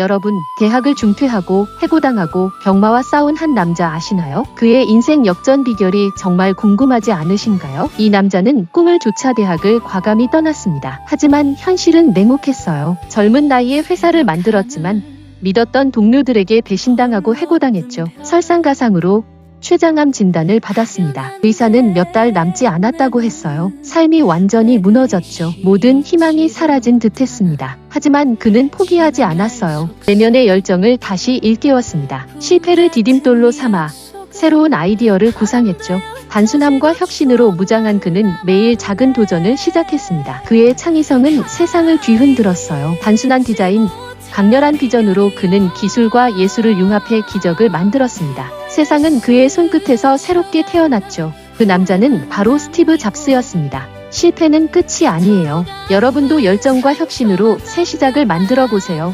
여러분, 대학을 중퇴하고 해고당하고 병마와 싸운 한 남자 아시나요? 그의 인생 역전 비결이 정말 궁금하지 않으신가요? 이 남자는 꿈을 조차 대학을 과감히 떠났습니다. 하지만 현실은 냉혹했어요. 젊은 나이에 회사를 만들었지만 믿었던 동료들에게 배신당하고 해고당했죠. 설상가상으로 췌장암 진단을 받았습니다. 의사는 몇 달 남지 않았다고 했어요. 삶이 완전히 무너졌죠. 모든 희망이 사라진 듯 했습니다. 하지만 그는 포기하지 않았어요. 내면의 열정을 다시 일깨웠습니다. 실패를 디딤돌로 삼아 새로운 아이디어를 구상했죠. 단순함과 혁신으로 무장한 그는 매일 작은 도전을 시작했습니다. 그의 창의성은 세상을 뒤흔들었어요. 단순한 디자인, 강렬한 비전으로 그는 기술과 예술을 융합해 기적을 만들었습니다. 세상은 그의 손끝에서 새롭게 태어났죠. 그 남자는 바로 스티브 잡스였습니다. 실패는 끝이 아니에요. 여러분도 열정과 혁신으로 새 시작을 만들어 보세요.